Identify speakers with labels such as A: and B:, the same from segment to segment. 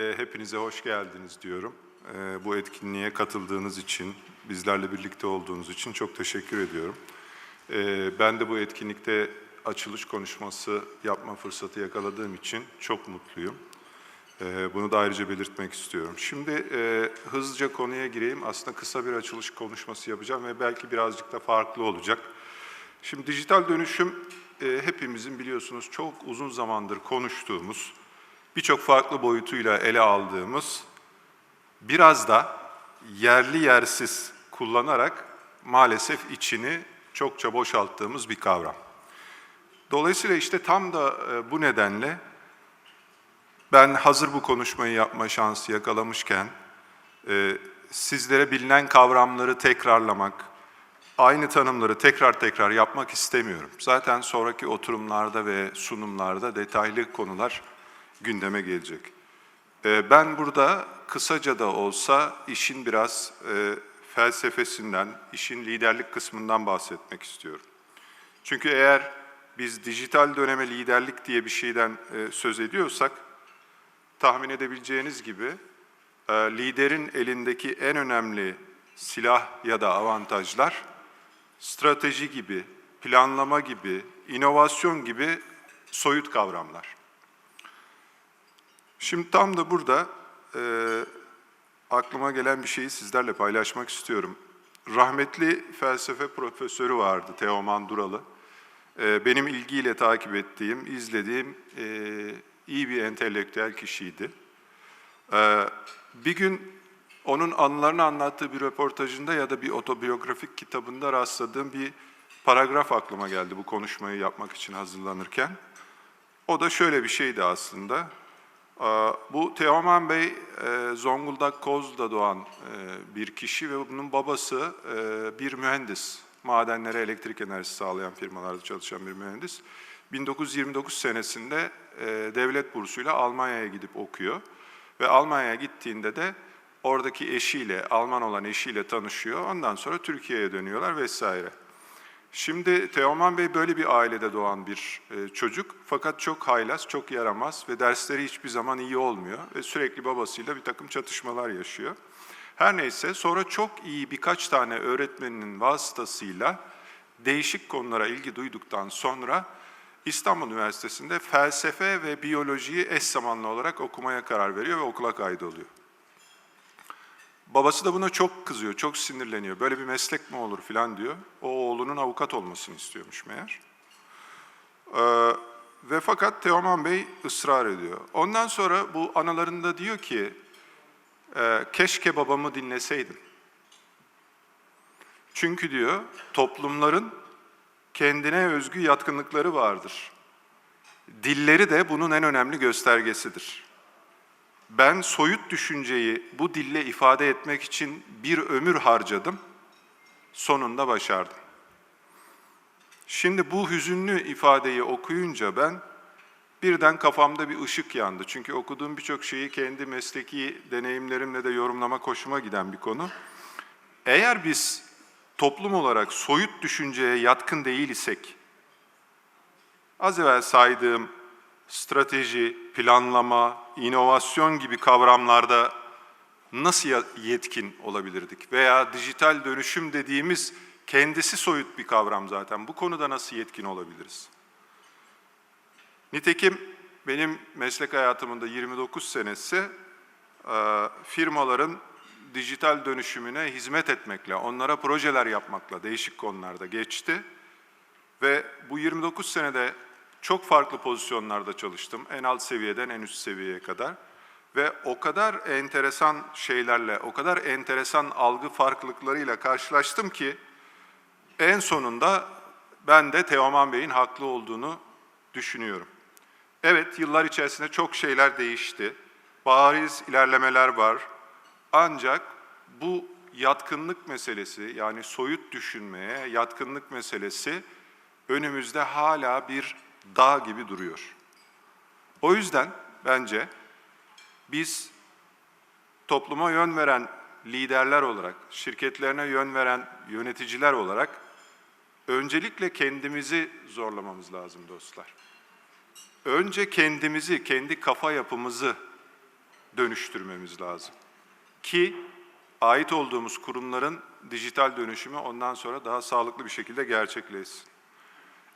A: Hepinize hoş geldiniz diyorum. E, bu etkinliğe katıldığınız için, bizlerle birlikte olduğunuz için çok teşekkür ediyorum. E, ben de bu etkinlikte açılış konuşması yapma fırsatı yakaladığım için çok mutluyum. E, bunu da ayrıca belirtmek istiyorum. Şimdi e, hızlıca konuya gireyim. Aslında kısa bir açılış konuşması yapacağım ve belki birazcık da farklı olacak. Şimdi dijital dönüşüm e, hepimizin biliyorsunuz çok uzun zamandır konuştuğumuz, birçok farklı boyutuyla ele aldığımız, biraz da yerli yersiz kullanarak maalesef içini çokça boşalttığımız bir kavram. Dolayısıyla işte tam da e, bu nedenle ben hazır bu konuşmayı yapma şansı yakalamışken e, sizlere bilinen kavramları tekrarlamak, aynı tanımları tekrar tekrar yapmak istemiyorum. Zaten sonraki oturumlarda ve sunumlarda detaylı konular gündeme gelecek. E, ben burada kısaca da olsa işin biraz e, felsefesinden, işin liderlik kısmından bahsetmek istiyorum. Çünkü eğer biz dijital döneme liderlik diye bir şeyden e, söz ediyorsak, tahmin edebileceğiniz gibi e, liderin elindeki en önemli silah ya da avantajlar strateji gibi, planlama gibi, inovasyon gibi soyut kavramlar. Şimdi tam da burada e, aklıma gelen bir şeyi sizlerle paylaşmak istiyorum. Rahmetli felsefe profesörü vardı Teoman Duralı. E, benim ilgiyle takip ettiğim, izlediğim e, iyi bir entelektüel kişiydi. E, bir gün onun anılarını anlattığı bir röportajında ya da bir otobiyografik kitabında rastladığım bir paragraf aklıma geldi bu konuşmayı yapmak için hazırlanırken. O da şöyle bir şeydi aslında. Ee, Bu Teoman Bey e, Zonguldak Koz'da doğan e, bir kişi ve bunun babası e, bir mühendis. Madenlere elektrik enerjisi sağlayan firmalarda çalışan bir mühendis. 1929 senesinde devlet bursuyla Almanya'ya gidip okuyor. Ve Almanya'ya gittiğinde de oradaki eşiyle, Alman olan eşiyle tanışıyor. Ondan sonra Türkiye'ye dönüyorlar vesaire. Şimdi Teoman Bey böyle bir ailede doğan bir e, çocuk fakat çok haylaz, çok yaramaz ve dersleri hiçbir zaman iyi olmuyor ve sürekli babasıyla bir takım çatışmalar yaşıyor. Her neyse sonra çok iyi birkaç tane öğretmeninin vasıtasıyla değişik konulara ilgi duyduktan sonra İstanbul Üniversitesi'nde felsefe ve biyolojiyi eş zamanlı olarak okumaya karar veriyor ve okula kaydoluyor. Babası da buna çok kızıyor, çok sinirleniyor. Böyle bir meslek mi olur filan diyor. O oğlunun avukat olmasını istiyormuş meğer. Ee, ve fakat Teoman Bey ısrar ediyor. Ondan sonra bu analarında diyor ki, e, keşke babamı dinleseydim. Çünkü diyor, toplumların kendine özgü yatkınlıkları vardır. Dilleri de bunun en önemli göstergesidir. Ben soyut düşünceyi bu dille ifade etmek için bir ömür harcadım. Sonunda başardım. Şimdi bu hüzünlü ifadeyi okuyunca ben birden kafamda bir ışık yandı. Çünkü okuduğum birçok şeyi kendi mesleki deneyimlerimle de yorumlama hoşuma giden bir konu. Eğer biz toplum olarak soyut düşünceye yatkın değil isek, az evvel saydığım strateji, planlama, inovasyon gibi kavramlarda nasıl yetkin olabilirdik? Veya dijital dönüşüm dediğimiz kendisi soyut bir kavram zaten. Bu konuda nasıl yetkin olabiliriz? Nitekim benim meslek hayatımın da 29 senesi e, firmaların dijital dönüşümüne hizmet etmekle, onlara projeler yapmakla değişik konularda geçti. Ve bu 29 senede çok farklı pozisyonlarda çalıştım. En alt seviyeden en üst seviyeye kadar. Ve o kadar enteresan şeylerle, o kadar enteresan algı farklılıklarıyla karşılaştım ki en sonunda ben de Teoman Bey'in haklı olduğunu düşünüyorum. Evet, yıllar içerisinde çok şeyler değişti. Bariz ilerlemeler var. Ancak bu yatkınlık meselesi, yani soyut düşünmeye yatkınlık meselesi önümüzde hala bir dağ gibi duruyor. O yüzden bence biz topluma yön veren liderler olarak, şirketlerine yön veren yöneticiler olarak öncelikle kendimizi zorlamamız lazım dostlar. Önce kendimizi, kendi kafa yapımızı dönüştürmemiz lazım. Ki ait olduğumuz kurumların dijital dönüşümü ondan sonra daha sağlıklı bir şekilde gerçekleşsin.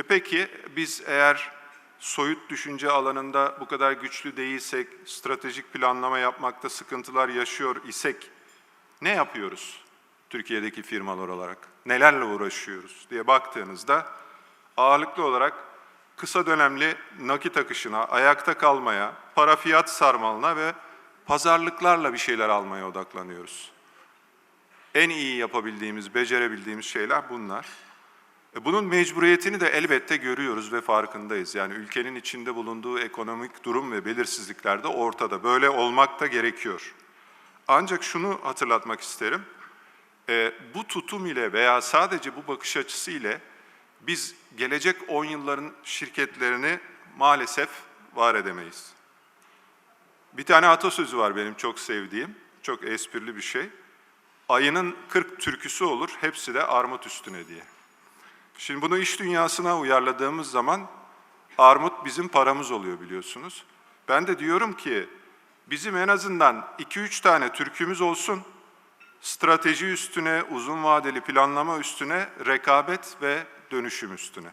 A: E peki biz eğer soyut düşünce alanında bu kadar güçlü değilsek, stratejik planlama yapmakta sıkıntılar yaşıyor isek ne yapıyoruz Türkiye'deki firmalar olarak? Nelerle uğraşıyoruz diye baktığınızda ağırlıklı olarak kısa dönemli nakit akışına, ayakta kalmaya, para fiyat sarmalına ve pazarlıklarla bir şeyler almaya odaklanıyoruz. En iyi yapabildiğimiz, becerebildiğimiz şeyler bunlar. E, Bunun mecburiyetini de elbette görüyoruz ve farkındayız. Yani ülkenin içinde bulunduğu ekonomik durum ve belirsizlikler de ortada. Böyle olmak da gerekiyor. Ancak şunu hatırlatmak isterim. E, bu tutum ile veya sadece bu bakış açısı ile biz gelecek 10 yılların şirketlerini maalesef var edemeyiz. Bir tane atasözü var benim çok sevdiğim, çok esprili bir şey. Ayının 40 türküsü olur, hepsi de armut üstüne diye. Şimdi bunu iş dünyasına uyarladığımız zaman armut bizim paramız oluyor biliyorsunuz. Ben de diyorum ki bizim en azından 2-3 tane türkümüz olsun. Strateji üstüne, uzun vadeli planlama üstüne, rekabet ve dönüşüm üstüne.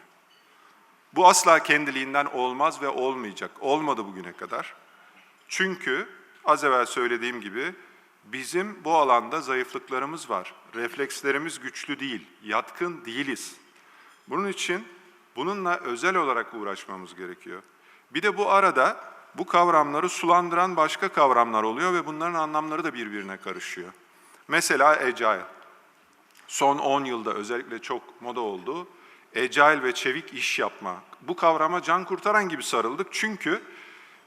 A: Bu asla kendiliğinden olmaz ve olmayacak. Olmadı bugüne kadar. Çünkü az evvel söylediğim gibi bizim bu alanda zayıflıklarımız var. Reflekslerimiz güçlü değil, yatkın değiliz. Bunun için bununla özel olarak uğraşmamız gerekiyor. Bir de bu arada bu kavramları sulandıran başka kavramlar oluyor ve bunların anlamları da birbirine karışıyor. Mesela agile. Son 10 yılda özellikle çok moda oldu. Agile ve çevik iş yapma. Bu kavrama can kurtaran gibi sarıldık. Çünkü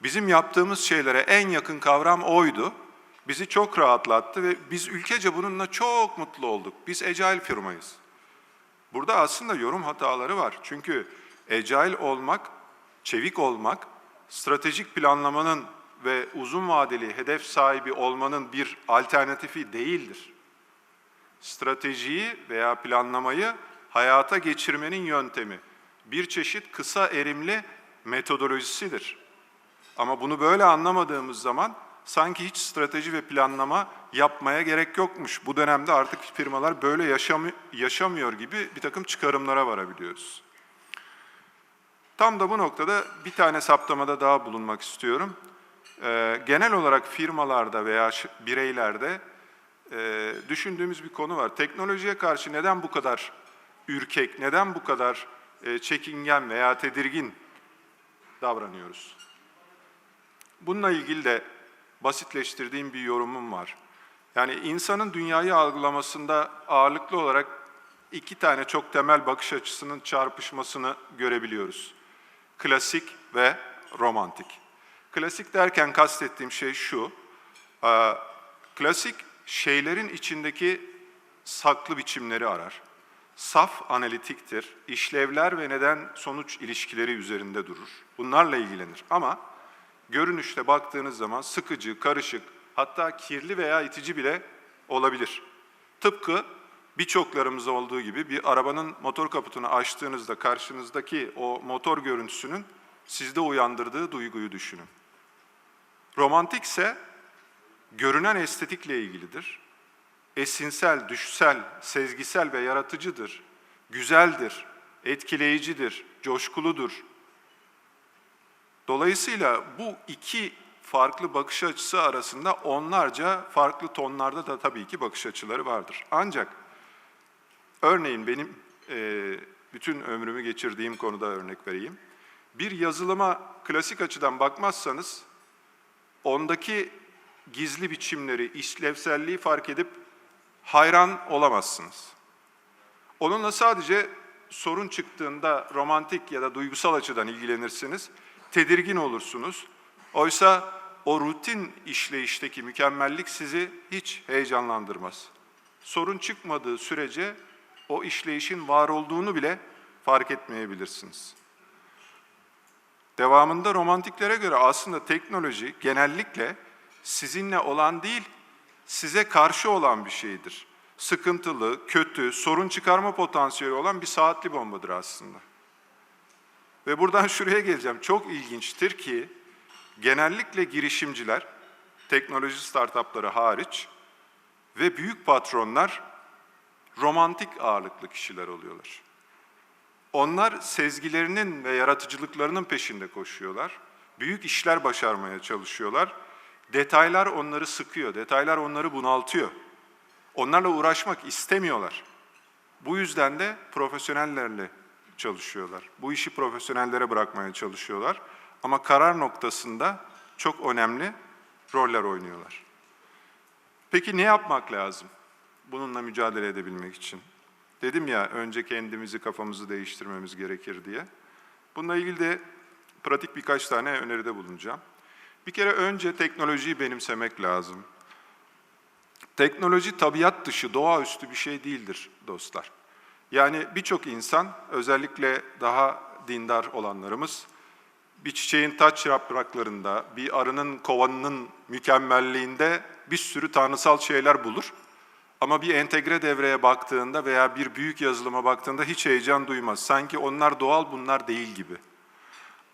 A: bizim yaptığımız şeylere en yakın kavram oydu. Bizi çok rahatlattı ve biz ülkece bununla çok mutlu olduk. Biz agile firmayız. Burada aslında yorum hataları var. Çünkü agile olmak, çevik olmak, stratejik planlamanın ve uzun vadeli hedef sahibi olmanın bir alternatifi değildir. Stratejiyi veya planlamayı hayata geçirmenin yöntemi bir çeşit kısa erimli metodolojisidir. Ama bunu böyle anlamadığımız zaman sanki hiç strateji ve planlama yapmaya gerek yokmuş. Bu dönemde artık firmalar böyle yaşamı, yaşamıyor gibi bir takım çıkarımlara varabiliyoruz. Tam da bu noktada bir tane saptamada daha bulunmak istiyorum. Ee, genel olarak firmalarda veya bireylerde e, düşündüğümüz bir konu var. Teknolojiye karşı neden bu kadar ürkek, neden bu kadar e, çekingen veya tedirgin davranıyoruz? Bununla ilgili de basitleştirdiğim bir yorumum var. Yani insanın dünyayı algılamasında ağırlıklı olarak iki tane çok temel bakış açısının çarpışmasını görebiliyoruz. Klasik ve romantik. Klasik derken kastettiğim şey şu, e, klasik şeylerin içindeki saklı biçimleri arar. Saf analitiktir, işlevler ve neden-sonuç ilişkileri üzerinde durur. Bunlarla ilgilenir ama görünüşte baktığınız zaman sıkıcı, karışık, hatta kirli veya itici bile olabilir. Tıpkı birçoklarımızda olduğu gibi bir arabanın motor kaputunu açtığınızda karşınızdaki o motor görüntüsünün sizde uyandırdığı duyguyu düşünün. Romantikse görünen estetikle ilgilidir. Esinsel, düşsel, sezgisel ve yaratıcıdır. Güzeldir, etkileyicidir, coşkuludur, Dolayısıyla bu iki farklı bakış açısı arasında onlarca farklı tonlarda da tabii ki bakış açıları vardır. Ancak örneğin benim e, bütün ömrümü geçirdiğim konuda örnek vereyim. Bir yazılıma klasik açıdan bakmazsanız ondaki gizli biçimleri, işlevselliği fark edip hayran olamazsınız. Onunla sadece sorun çıktığında romantik ya da duygusal açıdan ilgilenirsiniz, tedirgin olursunuz. Oysa o rutin işleyişteki mükemmellik sizi hiç heyecanlandırmaz. Sorun çıkmadığı sürece o işleyişin var olduğunu bile fark etmeyebilirsiniz. Devamında romantiklere göre aslında teknoloji genellikle sizinle olan değil, size karşı olan bir şeydir. Sıkıntılı, kötü, sorun çıkarma potansiyeli olan bir saatli bombadır aslında. Ve buradan şuraya geleceğim. Çok ilginçtir ki genellikle girişimciler teknoloji startupları hariç ve büyük patronlar romantik ağırlıklı kişiler oluyorlar. Onlar sezgilerinin ve yaratıcılıklarının peşinde koşuyorlar. Büyük işler başarmaya çalışıyorlar. Detaylar onları sıkıyor, detaylar onları bunaltıyor. Onlarla uğraşmak istemiyorlar. Bu yüzden de profesyonellerle çalışıyorlar. Bu işi profesyonellere bırakmaya çalışıyorlar. Ama karar noktasında çok önemli roller oynuyorlar. Peki ne yapmak lazım bununla mücadele edebilmek için? Dedim ya önce kendimizi kafamızı değiştirmemiz gerekir diye. Bununla ilgili de pratik birkaç tane öneride bulunacağım. Bir kere önce teknolojiyi benimsemek lazım. Teknoloji tabiat dışı, doğaüstü bir şey değildir dostlar. Yani birçok insan, özellikle daha dindar olanlarımız, bir çiçeğin taç yapraklarında, bir arının kovanının mükemmelliğinde bir sürü tanrısal şeyler bulur. Ama bir entegre devreye baktığında veya bir büyük yazılıma baktığında hiç heyecan duymaz. Sanki onlar doğal, bunlar değil gibi.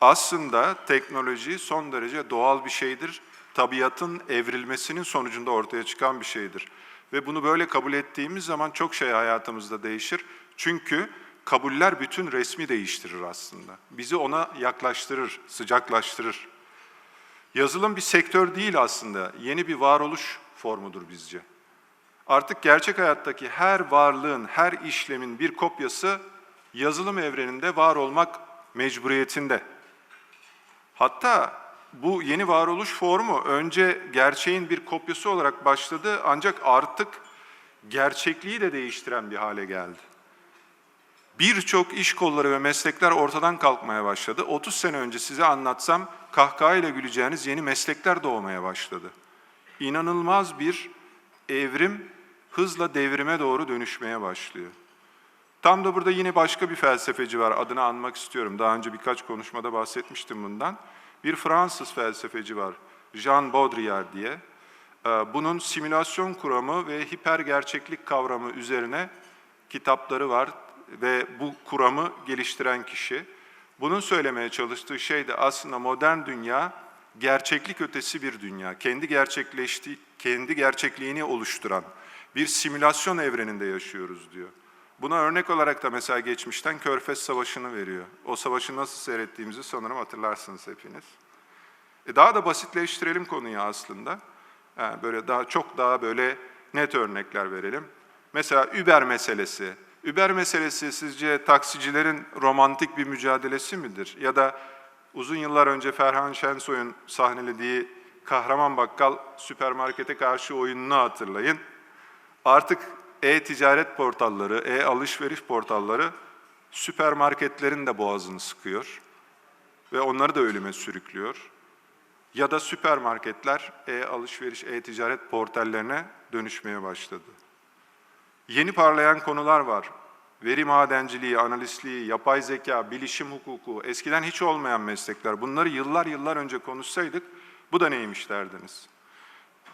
A: Aslında teknoloji son derece doğal bir şeydir. Tabiatın evrilmesinin sonucunda ortaya çıkan bir şeydir. Ve bunu böyle kabul ettiğimiz zaman çok şey hayatımızda değişir. Çünkü kabuller bütün resmi değiştirir aslında. Bizi ona yaklaştırır, sıcaklaştırır. Yazılım bir sektör değil aslında, yeni bir varoluş formudur bizce. Artık gerçek hayattaki her varlığın, her işlemin bir kopyası yazılım evreninde var olmak mecburiyetinde. Hatta bu yeni varoluş formu önce gerçeğin bir kopyası olarak başladı ancak artık gerçekliği de değiştiren bir hale geldi. Birçok iş kolları ve meslekler ortadan kalkmaya başladı. 30 sene önce size anlatsam kahkahayla güleceğiniz yeni meslekler doğmaya başladı. İnanılmaz bir evrim hızla devrime doğru dönüşmeye başlıyor. Tam da burada yine başka bir felsefeci var, adını anmak istiyorum. Daha önce birkaç konuşmada bahsetmiştim bundan. Bir Fransız felsefeci var, Jean Baudrillard diye. Ee, Bunun simülasyon kuramı ve hiper gerçeklik kavramı üzerine kitapları var ve bu kuramı geliştiren kişi. Bunun söylemeye çalıştığı şey de aslında modern dünya gerçeklik ötesi bir dünya. Kendi gerçekleşti kendi gerçekliğini oluşturan bir simülasyon evreninde yaşıyoruz diyor. Buna örnek olarak da mesela geçmişten Körfez Savaşı'nı veriyor. O savaşı nasıl seyrettiğimizi sanırım hatırlarsınız hepiniz. E daha da basitleştirelim konuyu aslında. Yani böyle daha çok daha böyle net örnekler verelim. Mesela Uber meselesi. Uber meselesi sizce taksicilerin romantik bir mücadelesi midir? Ya da uzun yıllar önce Ferhan Şensoy'un sahnelediği Kahraman Bakkal süpermarkete karşı oyununu hatırlayın. Artık e-ticaret portalları, e-alışveriş portalları süpermarketlerin de boğazını sıkıyor ve onları da ölüme sürüklüyor. Ya da süpermarketler e-alışveriş, e-ticaret portallerine dönüşmeye başladı. Yeni parlayan konular var. Veri madenciliği, analistliği, yapay zeka, bilişim hukuku, eskiden hiç olmayan meslekler. Bunları yıllar yıllar önce konuşsaydık bu da neymiş derdiniz.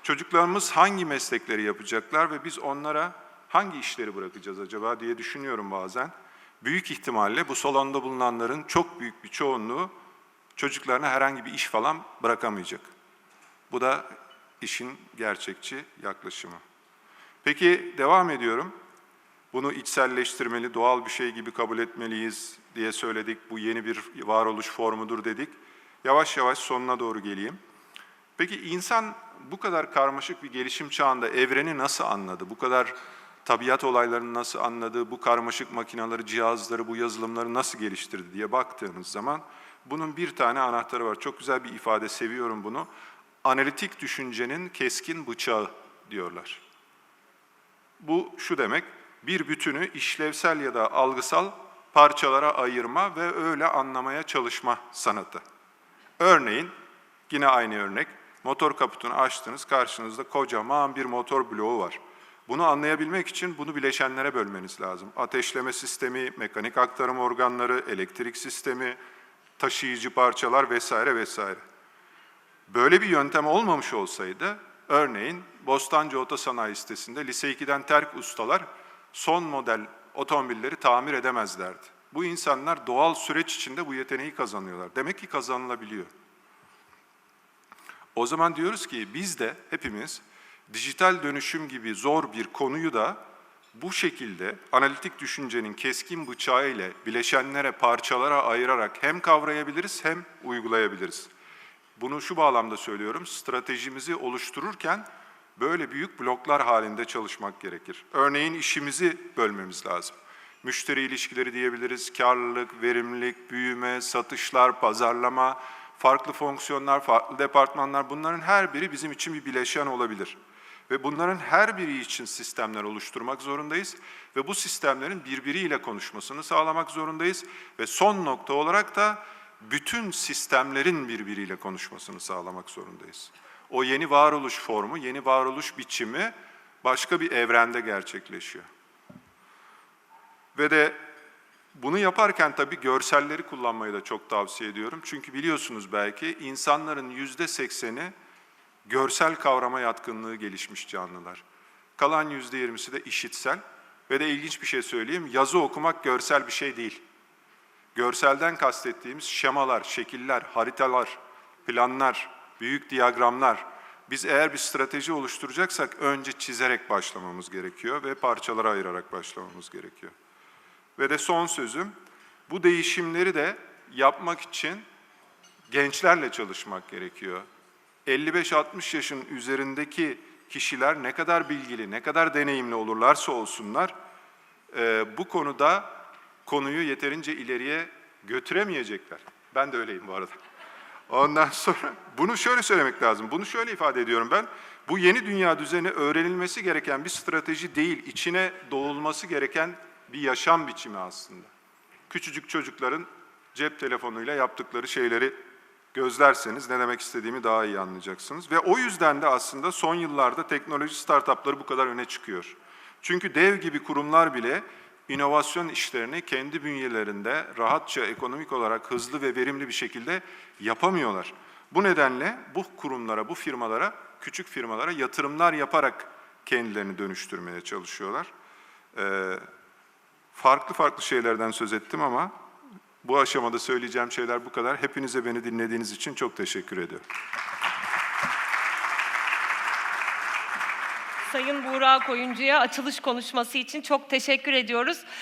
A: Çocuklarımız hangi meslekleri yapacaklar ve biz onlara hangi işleri bırakacağız acaba diye düşünüyorum bazen. Büyük ihtimalle bu salonda bulunanların çok büyük bir çoğunluğu çocuklarına herhangi bir iş falan bırakamayacak. Bu da işin gerçekçi yaklaşımı. Peki devam ediyorum. Bunu içselleştirmeli, doğal bir şey gibi kabul etmeliyiz diye söyledik. Bu yeni bir varoluş formudur dedik. Yavaş yavaş sonuna doğru geleyim. Peki insan bu kadar karmaşık bir gelişim çağında evreni nasıl anladı? Bu kadar tabiat olaylarını nasıl anladı? Bu karmaşık makineleri, cihazları, bu yazılımları nasıl geliştirdi diye baktığınız zaman bunun bir tane anahtarı var. Çok güzel bir ifade, seviyorum bunu. Analitik düşüncenin keskin bıçağı diyorlar. Bu şu demek, bir bütünü işlevsel ya da algısal parçalara ayırma ve öyle anlamaya çalışma sanatı. Örneğin, yine aynı örnek, motor kaputunu açtınız, karşınızda kocaman bir motor bloğu var. Bunu anlayabilmek için bunu bileşenlere bölmeniz lazım. Ateşleme sistemi, mekanik aktarım organları, elektrik sistemi, taşıyıcı parçalar vesaire vesaire. Böyle bir yöntem olmamış olsaydı, örneğin Bostancı Otosanayi sitesinde lise 2'den terk ustalar son model otomobilleri tamir edemezlerdi. Bu insanlar doğal süreç içinde bu yeteneği kazanıyorlar. Demek ki kazanılabiliyor. O zaman diyoruz ki biz de hepimiz dijital dönüşüm gibi zor bir konuyu da bu şekilde analitik düşüncenin keskin bıçağı ile bileşenlere, parçalara ayırarak hem kavrayabiliriz hem uygulayabiliriz. Bunu şu bağlamda söylüyorum, stratejimizi oluştururken böyle büyük bloklar halinde çalışmak gerekir. Örneğin işimizi bölmemiz lazım. Müşteri ilişkileri diyebiliriz, karlılık, verimlilik, büyüme, satışlar, pazarlama, farklı fonksiyonlar, farklı departmanlar bunların her biri bizim için bir bileşen olabilir. Ve bunların her biri için sistemler oluşturmak zorundayız ve bu sistemlerin birbiriyle konuşmasını sağlamak zorundayız ve son nokta olarak da bütün sistemlerin birbiriyle konuşmasını sağlamak zorundayız. O yeni varoluş formu, yeni varoluş biçimi başka bir evrende gerçekleşiyor. Ve de bunu yaparken tabii görselleri kullanmayı da çok tavsiye ediyorum. Çünkü biliyorsunuz belki insanların yüzde sekseni görsel kavrama yatkınlığı gelişmiş canlılar. Kalan yüzde yirmisi de işitsel. Ve de ilginç bir şey söyleyeyim, yazı okumak görsel bir şey değil. Görselden kastettiğimiz şemalar, şekiller, haritalar, planlar, büyük diyagramlar. Biz eğer bir strateji oluşturacaksak önce çizerek başlamamız gerekiyor ve parçalara ayırarak başlamamız gerekiyor. Ve de son sözüm, bu değişimleri de yapmak için gençlerle çalışmak gerekiyor. 55-60 yaşın üzerindeki kişiler ne kadar bilgili, ne kadar deneyimli olurlarsa olsunlar, e, bu konuda konuyu yeterince ileriye götüremeyecekler. Ben de öyleyim bu arada. Ondan sonra bunu şöyle söylemek lazım. Bunu şöyle ifade ediyorum ben. Bu yeni dünya düzeni öğrenilmesi gereken bir strateji değil, içine doğulması gereken bir yaşam biçimi aslında. Küçücük çocukların cep telefonuyla yaptıkları şeyleri gözlerseniz ne demek istediğimi daha iyi anlayacaksınız. Ve o yüzden de aslında son yıllarda teknoloji startupları bu kadar öne çıkıyor. Çünkü dev gibi kurumlar bile inovasyon işlerini kendi bünyelerinde rahatça ekonomik olarak hızlı ve verimli bir şekilde yapamıyorlar. Bu nedenle bu kurumlara, bu firmalara, küçük firmalara yatırımlar yaparak kendilerini dönüştürmeye çalışıyorlar. Ee, farklı farklı şeylerden söz ettim ama bu aşamada söyleyeceğim şeyler bu kadar. Hepinize beni dinlediğiniz için çok teşekkür ediyorum.
B: Sayın Buğra Koyuncu'ya açılış konuşması için çok teşekkür ediyoruz.